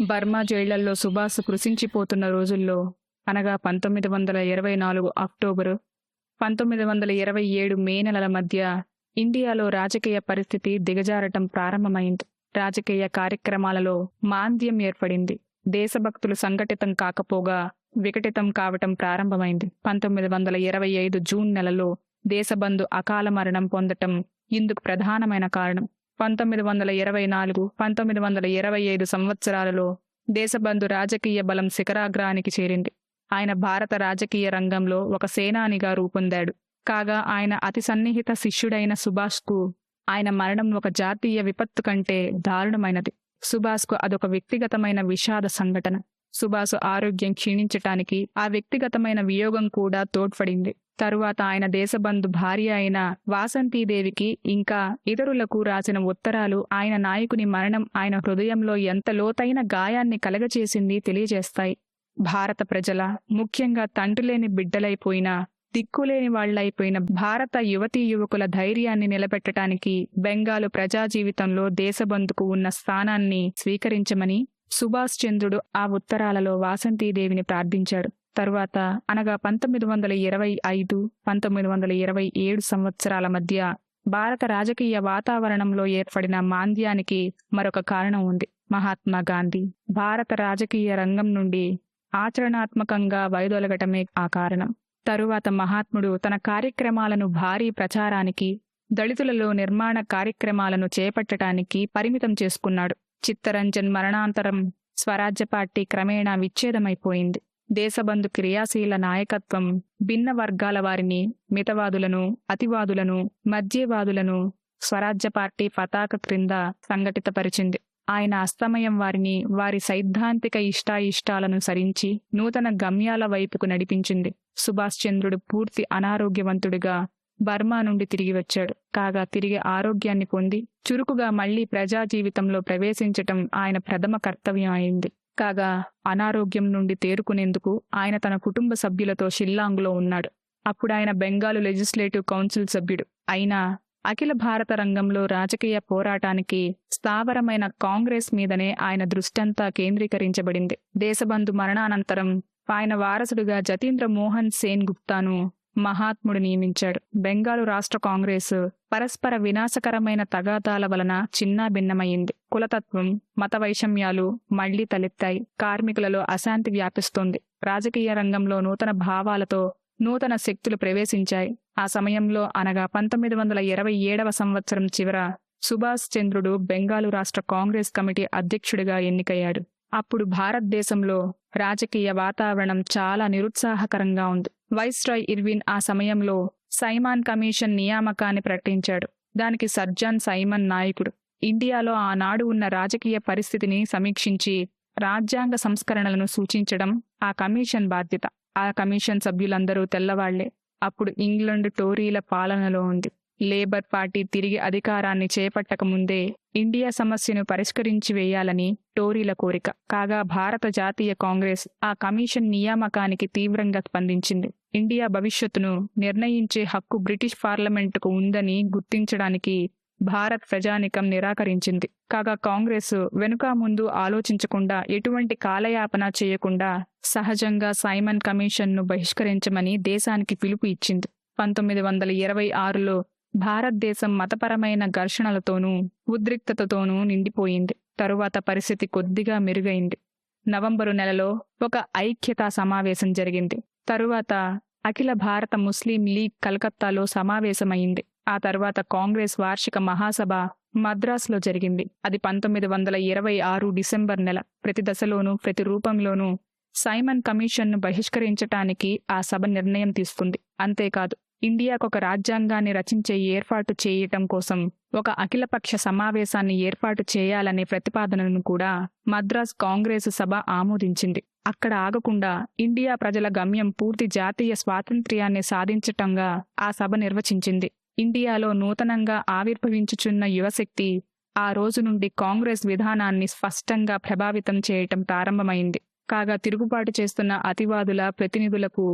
Burma జైళ్ళలో Subhash కృషించిపోతున్న రోజుల్లో అనగా పంతొమ్మిది వందల ఇరవై నాలుగు అక్టోబరు పంతొమ్మిది వందల ఇరవై ఏడు మే నెలల మధ్య ఇండియాలో రాజకీయ పరిస్థితి దిగజారటం ప్రారంభమైంది. రాజకీయ కార్యక్రమాలలో మాంద్యం ఏర్పడింది. దేశభక్తులు సంఘటితం కాకపోగా వికటితం కావటం ప్రారంభమైంది. పంతొమ్మిది వందల ఇరవై ఐదు జూన్ నెలలో దేశబంధు అకాల మరణం పొందటం ఇందుకు ప్రధానమైన కారణం. పంతొమ్మిది వందల ఇరవై నాలుగు పంతొమ్మిది వందల ఇరవై ఐదు సంవత్సరాలలో దేశబంధు రాజకీయ బలం శిఖరాగ్రానికి చేరింది. ఆయన భారత రాజకీయ రంగంలో ఒక సేనానిగా రూపొందాడు. కాగా ఆయన అతి సన్నిహిత శిష్యుడైన సుభాష్కు ఆయన మరణం ఒక జాతీయ విపత్తు కంటే దారుణమైనది. సుభాష్కు అదొక వ్యక్తిగతమైన విషాద సంఘటన. సుభాష్ ఆరోగ్యం క్షీణించటానికి ఆ వ్యక్తిగతమైన వియోగం కూడా తోడ్పడింది. తరువాత ఆయన దేశబంధు భార్య అయిన వాసంతీదేవికి ఇంకా ఇతరులకు రాసిన ఉత్తరాలు ఆయన నాయకుని మరణం ఆయన హృదయంలో ఎంత లోతైన గాయాన్ని కలగచేసింది తెలియజేస్తాయి. భారత ప్రజల ముఖ్యంగా తండ్రిలేని బిడ్డలైపోయిన దిక్కులేని వాళ్ళైపోయిన భారత యువతీ యువకుల ధైర్యాన్ని నిలబెట్టడానికి బెంగాలు ప్రజా జీవితంలో దేశబంధుకు ఉన్న స్థానాన్ని స్వీకరించమని సుభాష్ చంద్రుడు ఆ ఉత్తరాలలో వాసంతీదేవిని ప్రార్థించాడు. తరువాత అనగా పంతొమ్మిది వందల ఇరవై ఐదు పంతొమ్మిది వందల ఇరవై ఏడు సంవత్సరాల మధ్య భారత రాజకీయ వాతావరణంలో ఏర్పడిన మాంద్యానికి మరొక కారణం ఉంది. మహాత్మా గాంధీ భారత రాజకీయ రంగం నుండి ఆచరణాత్మకంగా వైదొలగటమే ఆ కారణం. తరువాత మహాత్ముడు తన కార్యక్రమాలను భారీ ప్రచారానికి దళితులలో నిర్మాణ కార్యక్రమాలను చేపట్టడానికి పరిమితం చేసుకున్నాడు. చిత్తరంజన్ మరణాంతరం స్వరాజ్య పార్టీ క్రమేణా విచ్ఛేదమైపోయింది. దేశబంధు క్రియాశీల నాయకత్వం భిన్న వర్గాల వారిని మితవాదులను అతివాదులను మధ్యవాదులను స్వరాజ్య పార్టీ పతాక క్రింద సంఘటితపరిచింది. ఆయన అస్తమయం వారిని వారి సైద్ధాంతిక ఇష్టాయిష్టాలను సరించి నూతన గమ్యాల వైపుకు నడిపించింది. సుభాష్ చంద్రుడు పూర్తి అనారోగ్యవంతుడిగా బర్మా నుండి తిరిగి వచ్చాడు. కాగా తిరిగి ఆరోగ్యాన్ని పొంది చురుకుగా మళ్ళీ ప్రజా జీవితంలో ప్రవేశించటం ఆయన ప్రథమ కర్తవ్యం అయింది. కాగా అనారోగ్యం నుండి తేరుకునేందుకు ఆయన తన కుటుంబ సభ్యులతో షిల్లాంగ్లో ఉన్నాడు. అప్పుడు ఆయన బెంగాలు లెజిస్లేటివ్ కౌన్సిల్ సభ్యుడు. అయినా అఖిల భారత రంగంలో రాజకీయ పోరాటానికి స్థావరమైన కాంగ్రెస్ మీదనే ఆయన దృష్టంతా కేంద్రీకరించబడింది. దేశబంధు మరణానంతరం ఆయన వారసుడిగా జతీంద్ర మోహన్ సేన్ గుప్తాను మహాత్ముడు నియమించాడు. బెంగాలు రాష్ట్ర కాంగ్రెస్ పరస్పర వినాశకరమైన తగాదాల వలన చిన్నాభిన్నమైంది కులతత్వం మత వైషమ్యాలు మళ్ళీ తలెత్తాయి. కార్మికులలో అశాంతి వ్యాపిస్తోంది. రాజకీయ రంగంలో నూతన భావాలతో నూతన శక్తులు ప్రవేశించాయి. ఆ సమయంలో అనగా పంతొమ్మిది వందల ఇరవై ఏడవ సంవత్సరం చివర సుభాష్ చంద్రుడు బెంగాలు రాష్ట్ర కాంగ్రెస్ కమిటీ అధ్యక్షుడిగా ఎన్నికయ్యాడు. అప్పుడు భారతదేశంలో రాజకీయ వాతావరణం చాలా నిరుత్సాహకరంగా ఉంది. వైస్రాయ్ ఇర్విన్ ఆ సమయంలో సైమాన్ కమిషన్ నియామకాన్ని ప్రకటించాడు. దానికి సర్జాన్ సైమన్ నాయకుడు. ఇండియాలో ఆనాడు ఉన్న రాజకీయ పరిస్థితిని సమీక్షించి రాజ్యాంగ సంస్కరణలను సూచించడం ఆ కమిషన్ బాధ్యత. ఆ కమిషన్ సభ్యులందరూ తెల్లవాళ్ళే. అప్పుడు ఇంగ్లండ్ టోరీల పాలనలో ఉంది. లేబర్ పార్టీ తిరిగి అధికారాన్ని చేపట్టక ముందే ఇండియా సమస్యను పరిష్కరించి వేయాలని టోరీల కోరిక. కాగా భారత జాతీయ కాంగ్రెస్ ఆ కమిషన్ నియామకానికి తీవ్రంగా స్పందించింది. ఇండియా భవిష్యత్తును నిర్ణయించే హక్కు బ్రిటిష్ పార్లమెంటుకు ఉందని గుర్తించడానికి భారత్ ప్రజానికం నిరాకరించింది. కాగా కాంగ్రెస్ వెనుక ముందు ఆలోచించకుండా ఎటువంటి కాలయాపన చేయకుండా సహజంగా సైమన్ కమిషన్ను బహిష్కరించమని దేశానికి పిలుపు ఇచ్చింది. పంతొమ్మిది వందల ఇరవై ఆరులో భారతదేశం మతపరమైన ఘర్షణలతోనూ ఉద్రిక్తతతోనూ నిండిపోయింది. తరువాత పరిస్థితి కొద్దిగా మెరుగైంది. నవంబరు నెలలో ఒక ఐక్యతా సమావేశం జరిగింది. తరువాత అఖిల భారత ముస్లిం లీగ్ కలకత్తాలో సమావేశమైంది. ఆ తర్వాత కాంగ్రెస్ వార్షిక మహాసభ మద్రాసులో జరిగింది. అది పంతొమ్మిది వందల ఇరవై ఆరు డిసెంబర్ నెల. ప్రతి దశలోనూ ప్రతి రూపంలోనూ సైమన్ కమిషన్ను బహిష్కరించటానికి ఆ సభ నిర్ణయం తీసుకుంది. అంతేకాదు ఇండియాకు ఒక రాజ్యాంగాన్ని రచించే ఏర్పాటు చేయటం కోసం ఒక అఖిలపక్ష సమావేశాన్ని ఏర్పాటు చేయాలనే ప్రతిపాదనను కూడా మద్రాస్ కాంగ్రెసు సభ ఆమోదించింది. అక్కడ ఆగకుండా ఇండియా ప్రజల గమ్యం పూర్తి జాతీయ స్వాతంత్ర్యాన్ని సాధించటంగా ఆ సభ నిర్వచించింది. ఇండియాలో నూతనంగా ఆవిర్భవించుచున్న యువశక్తి ఆ రోజు నుండి కాంగ్రెస్ విధానాన్ని స్పష్టంగా ప్రభావితం చేయటం ప్రారంభమైంది. కాగా తిరుగుబాటు చేస్తున్న అతివాదుల ప్రతినిధులకు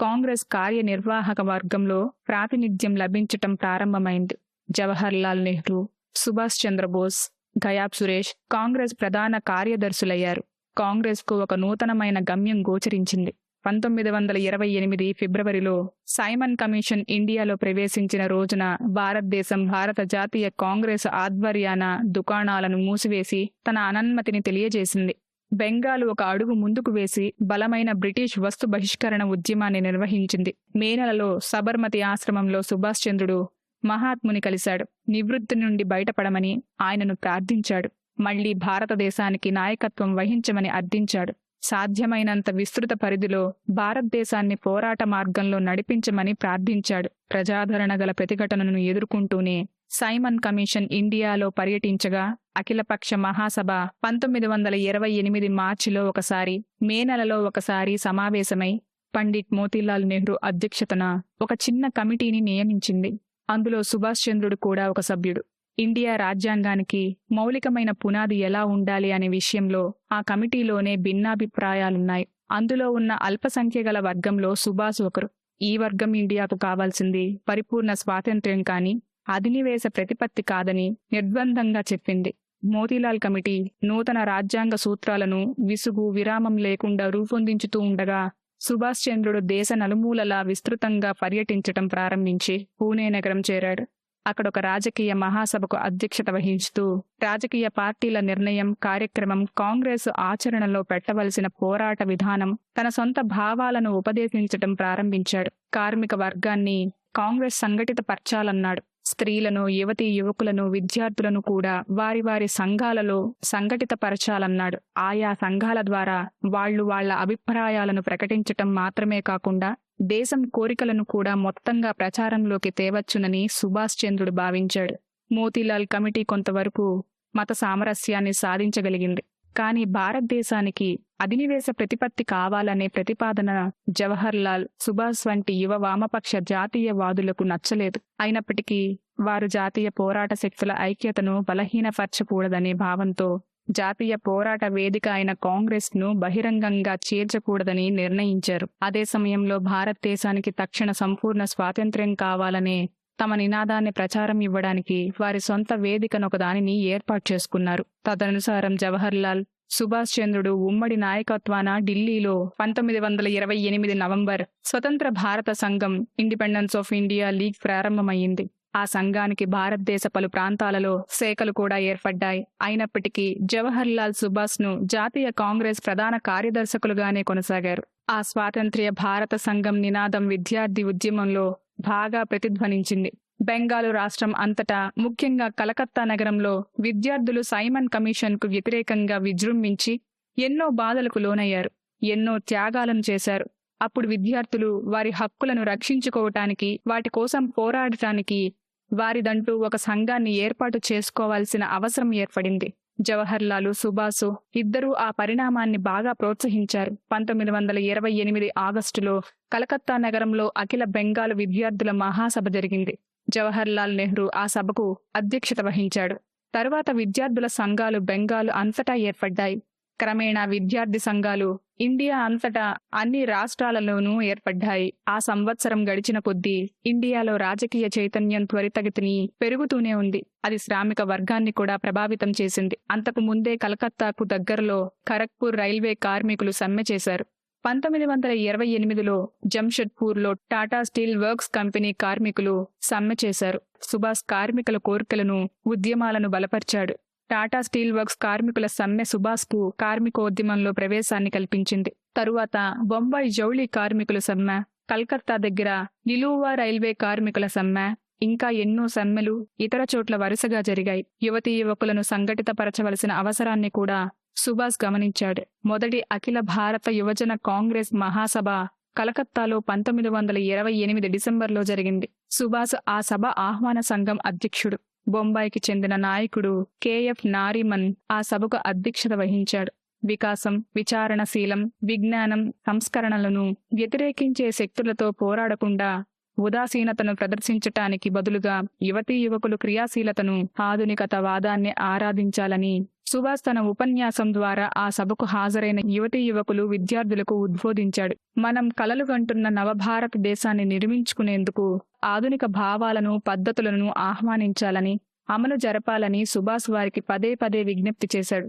కాంగ్రెస్ కార్యనిర్వాహక వర్గంలో ప్రాతినిధ్యం లభించటం ప్రారంభమైంది. జవహర్ నెహ్రూ సుభాష్ చంద్రబోస్ గయాబ్ సురేష్ కాంగ్రెస్ ప్రధాన కార్యదర్శులయ్యారు. కాంగ్రెస్కు ఒక నూతనమైన గమ్యం గోచరించింది. పంతొమ్మిది వందల ఇరవై ఎనిమిది ఫిబ్రవరిలో సైమన్ కమిషన్ ఇండియాలో ప్రవేశించిన రోజున భారతదేశం భారత జాతీయ కాంగ్రెస్ ఆధ్వర్యాన దుకాణాలను మూసివేసి తన అనన్మతిని తెలియజేసింది. బెంగాల్ ఒక అడుగు ముందుకు వేసి బలమైన బ్రిటిష్ వస్తు బహిష్కరణ ఉద్యమాన్ని నిర్వహించింది. మే నెలలో సబర్మతి ఆశ్రమంలో సుభాష్ చంద్రుడు మహాత్ముని కలిశాడు. నివృత్తి నుండి బయటపడమని ఆయనను ప్రార్థించాడు. మళ్ళీ భారతదేశానికి నాయకత్వం వహించమని అర్థించాడు. సాధ్యమైనంత విస్తృత పరిధిలో భారతదేశాన్ని పోరాట మార్గంలో నడిపించమని ప్రార్థించాడు. ప్రజాదరణ గల ప్రతిఘటనను ఎదుర్కొంటూనే సైమన్ కమిషన్ ఇండియాలో పర్యటించగా అఖిలపక్ష మహాసభ పంతొమ్మిది వందల ఇరవై ఎనిమిది మార్చిలో ఒకసారి మే నెలలో ఒకసారి సమావేశమై పండిట్ మోతీలాల్ నెహ్రూ అధ్యక్షతన ఒక చిన్న కమిటీని నియమించింది. అందులో సుభాష్ చంద్రుడు కూడా ఒక సభ్యుడు. ఇండియా రాజ్యాంగానికి మౌలికమైన పునాది ఎలా ఉండాలి అనే విషయంలో ఆ కమిటీలోనే భిన్నాభిప్రాయాలున్నాయి. అందులో ఉన్న అల్పసంఖ్య గల వర్గంలో సుభాష్ ఒకరు. ఈ వర్గం ఇండియాకు కావాల్సింది పరిపూర్ణ స్వాతంత్ర్యం కాని అధినివేశ ప్రతిపత్తి కాదని నిర్బంధంగా చెప్పింది. మోతీలాల్ కమిటీ నూతన రాజ్యాంగ సూత్రాలను విసుగు విరామం లేకుండా రూపొందించుతూ ఉండగా సుభాష్ చంద్రుడు దేశ నలుమూలలా విస్తృతంగా పర్యటించటం ప్రారంభించి పూణే నగరం చేరాడు. అక్కడ ఒక రాజకీయ మహాసభకు అధ్యక్షత వహించుతూ రాజకీయ పార్టీల నిర్ణయం కార్యక్రమం కాంగ్రెస్ ఆచరణలో పెట్టవలసిన పోరాట విధానం తన సొంత భావాలను ఉపదేశించటం ప్రారంభించాడు. కార్మిక వర్గాన్ని కాంగ్రెస్ సంఘటిత పర్చాలన్నాడు. స్త్రీలను యువతీ యువకులను విద్యార్థులను కూడా వారి వారి సంఘాలలో సంఘటిత పరచాలన్నాడు ఆయా సంఘాల ద్వారా వాళ్ళు వాళ్ళ అభిప్రాయాలను ప్రకటించటం మాత్రమే కాకుండా దేశం కోరికలను కూడా మొత్తంగా ప్రచారంలోకి తేవచ్చునని సుభాష్ చంద్రుడు భావించాడు. మోతీలాల్ కమిటీ కొంతవరకు మత సామరస్యాన్ని సాధించగలిగింది. కానీ భారతదేశానికి అధినివేశ ప్రతిపత్తి కావాలనే ప్రతిపాదన జవహర్ లాల్ సుభాష్ వంటి యువ వామపక్ష జాతీయవాదులకు నచ్చలేదు. అయినప్పటికీ వారు జాతీయ పోరాట శక్తుల ఐక్యతను బలహీనపరచకూడదనే భావంతో జాతీయ పోరాట వేదిక అయిన కాంగ్రెస్ను బహిరంగంగా చేర్చకూడదని నిర్ణయించారు. అదే సమయంలో భారతదేశానికి తక్షణ సంపూర్ణ స్వాతంత్ర్యం కావాలనే తమ నినాదాన్ని ప్రచారం ఇవ్వడానికి వారి సొంత వేదికను ఒకదానిని ఏర్పాటు చేసుకున్నారు. తదనుసారం జవహర్ లాల్ సుభాష్ చంద్రుడు ఉమ్మడి నాయకత్వాన ఢిల్లీలో పంతొమ్మిది వందల ఇరవై ఎనిమిది నవంబర్ స్వతంత్ర భారత సంఘం ఇండిపెండెన్స్ ఆఫ్ ఇండియా లీగ్ ప్రారంభమైంది ఆ సంఘానికి భారతదేశ పలు ప్రాంతాలలో శాఖలు కూడా ఏర్పడ్డాయి. అయినప్పటికీ జవహర్ లాల్ సుభాష్ను జాతీయ కాంగ్రెస్ ప్రధాన కార్యదర్శకులుగానే కొనసాగారు. ఆ స్వాతంత్ర్య భారత సంఘం నినాదం విద్యార్థి ఉద్యమంలో బాగా ప్రతిధ్వనించింది. బెంగాలు రాష్ట్రం అంతటా ముఖ్యంగా కలకత్తా నగరంలో విద్యార్థులు సైమన్ కమిషన్కు వ్యతిరేకంగా విజృంభించి ఎన్నో బాధలకు లోనయ్యారు ఎన్నో త్యాగాలను చేశారు. అప్పుడు విద్యార్థులు వారి హక్కులను రక్షించుకోవటానికి వాటి కోసం పోరాడటానికి వారిదంటూ ఒక సంఘాన్ని ఏర్పాటు చేసుకోవాల్సిన అవసరం ఏర్పడింది. జవహర్ లాలు సుభాసు ఇద్దరూ ఆ పరిణామాన్ని బాగా ప్రోత్సహించారు. పంతొమ్మిది వందల ఇరవై ఎనిమిది ఆగస్టులో కలకత్తా నగరంలో అఖిల బెంగాల్ విద్యార్థుల మహాసభ జరిగింది. జవహర్ లాల్ నెహ్రూ ఆ సభకు అధ్యక్షత వహించాడు. తరువాత విద్యార్థుల సంఘాలు బెంగాల్ అంతటా ఏర్పడ్డాయి. క్రమేణా విద్యార్థి సంఘాలు ఇండియా అంతటా అన్ని రాష్ట్రాలలోనూ ఏర్పడ్డాయి. ఆ సంవత్సరం గడిచిన కొద్దీ ఇండియాలో రాజకీయ చైతన్యం త్వరితగతిని పెరుగుతూనే ఉంది. అది శ్రామిక వర్గాన్ని కూడా ప్రభావితం చేసింది. అంతకు ముందే కలకత్తాకు దగ్గరలో ఖరగ్పూర్ రైల్వే కార్మికులు సమ్మె చేశారు. పంతొమ్మిది వందల ఇరవై ఎనిమిదిలో జంషెడ్పూర్లో టాటా స్టీల్ వర్క్స్ కంపెనీ కార్మికులు సమ్మె చేశారు. సుభాష్ కార్మికుల కోరికలను ఉద్యమాలను బలపరిచాడు. టాటా స్టీల్ వర్క్స్ కార్మికుల సమ్మె సుభాష్కు కార్మికోద్యమంలో ప్రవేశాన్ని కల్పించింది. తరువాత బొంబాయి జౌళి కార్మికుల సమ్మె కల్కత్తా దగ్గర నిలువ రైల్వే కార్మికుల సమ్మె ఇంకా ఎన్నో సమ్మెలు ఇతర చోట్ల వరుసగా జరిగాయి. యువతీ యువకులను సంఘటితపరచవలసిన అవసరాన్ని కూడా సుభాష్ గమనించాడు. మొదటి అఖిల భారత యువజన కాంగ్రెస్ మహాసభ కలకత్తాలో పంతొమ్మిది వందల ఇరవై ఎనిమిది డిసెంబర్లో జరిగింది. సుభాష్ ఆ సభ ఆహ్వాన సంఘం అధ్యక్షుడు. బొంబాయికి చెందిన నాయకుడు కెఎఫ్ నారిమన్ ఆ సభకు అధ్యక్షత వహించాడు. వికాసం విచారణశీలం విజ్ఞానం సంస్కరణలను వ్యతిరేకించే శక్తులతో పోరాడకుండా ఉదాసీనతను ప్రదర్శించటానికి బదులుగా యువతీ యువకులు క్రియాశీలతను ఆధునికత వాదాన్ని ఆరాధించాలని సుభాష్ తన ఉపన్యాసం ద్వారా ఆ సభకు హాజరైన యువతీ యువకులు విద్యార్థులకు ఉద్బోధించాడు. మనం కలలు కంటున్న నవభారత దేశాన్ని నిర్మించుకునేందుకు ఆధునిక భావాలను పద్ధతులను ఆహ్వానించాలని అమలు జరపాలని సుభాష్ వారికి పదే పదే విజ్ఞప్తి చేశాడు.